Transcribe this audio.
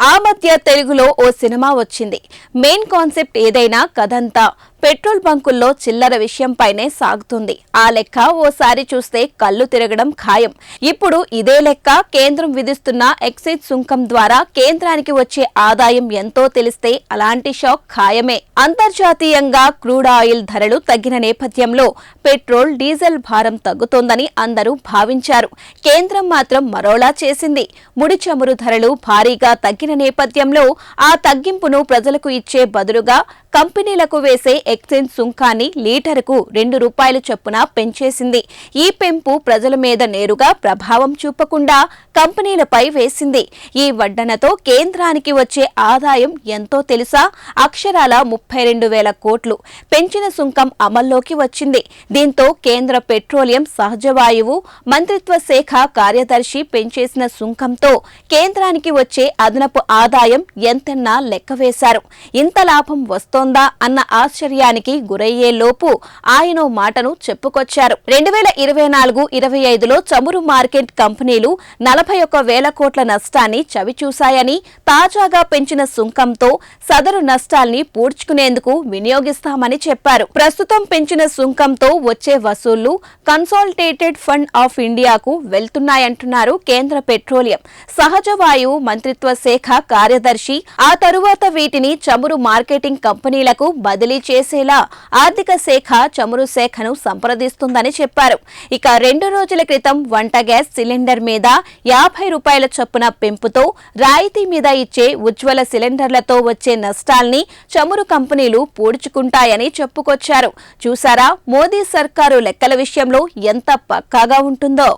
ఆ మధ్య తెలుగులో ఓ సినిమా వచ్చింది. మెయిన్ కాన్సెప్ట్ ఏదైనా కథంతా. పెట్రోల్ బంకుల్లో చిల్లర విషయంపైనే సాగుతుంది. ఆ లెక్క ఓసారి చూస్తే కళ్ళు తిరగడం ఖాయం. ఇప్పుడు ఇదే లెక్క కేంద్రం విధిస్తున్న ఎక్సైజ్ సుంకం ద్వారా కేంద్రానికి వచ్చే ఆదాయం ఎంతో తెలిస్తే అలాంటి షాక్ ఖాయమే. అంతర్జాతీయంగా క్రూడ్ ఆయిల్ ధరలు తగ్గిన నేపథ్యంలో పెట్రోల్ డీజిల్ భారం తగ్గుతోందని అందరూ భావించారు. కేంద్రం మాత్రం మరోలా చేసింది. ముడి చమురు ధరలు భారీగా తగ్గిన నేపథ్యంలో ఆ తగ్గింపును ప్రజలకు ఇచ్చే బదులుగా కంపెనీలకు వేసే ఎక్సైజ్ సుంకాన్ని లీటరుకు రెండు రూపాయలు చొప్పున పెంచేసింది. ఈ పెంపు ప్రజల మీద నేరుగా ప్రభావం చూపకుండా కంపెనీలపై వేసింది. ఈ వడ్డనతో కేంద్రానికి వచ్చే ఆదాయం ఎంతో తెలుసా? అక్షరాల ముప్పై రెండు వేల కోట్లు పెంచిన సుంకం అమల్లోకి వచ్చింది. దీంతో కేంద్ర పెట్రోలియం సహజవాయువు మంత్రిత్వ శాఖ కార్యదర్శి పెంచేసిన సుంకంతో కేంద్రానికి వచ్చే అదనపు ఆదాయం ఎంతన్నా లెక్క వేశారు. ఇంత లాభం వస్తో అన్న ఆశ్చర్యానికి గురయ్యే లోపు ఆయన మాటను చెప్పుకొచ్చారు. రెండు వేల ఇరవై నాలుగు ఇరవై ఐదులో చమురు మార్కెట్ కంపెనీలు నలభై ఒక్క వేల కోట్ల నష్టాన్ని చవిచూశాయని తాజాగా పెంచిన సుంకంతో సదరు నష్టాల్ని పూడ్చుకునేందుకు వినియోగిస్తామని చెప్పారు. ప్రస్తుతం పెంచిన సుంకంతో వచ్చే వసూళ్ళు కన్సాల్టేటెడ్ ఫండ్ ఆఫ్ ఇండియాకు వెళ్తున్నాయంటున్నారు కేంద్ర పెట్రోలియం సహజ వాయువు మంత్రిత్వ శాఖ కార్యదర్శి. ఆ తరువాత వీటిని చమురు మార్కెటింగ్ కంపెనీ కంపెనీలకు బదిలీ చేసేలా ఆర్థిక శాఖ చమురు శాఖను సంప్రదిస్తుందని చెప్పారు. ఇక రెండు రోజుల క్రితం వంట గ్యాస్ సిలిండర్ మీద యాభై రూపాయల చొప్పున పెంపుతో రాయితీ మీద ఇచ్చే ఉజ్వల సిలిండర్లతో వచ్చే నష్టాల్ని చమురు కంపెనీలు పూడ్చుకుంటాయని చెప్పుకొచ్చారు. చూసారా? మోదీ సర్కారు లెక్కల విషయంలో ఎంత పక్కాగా ఉంటుందో.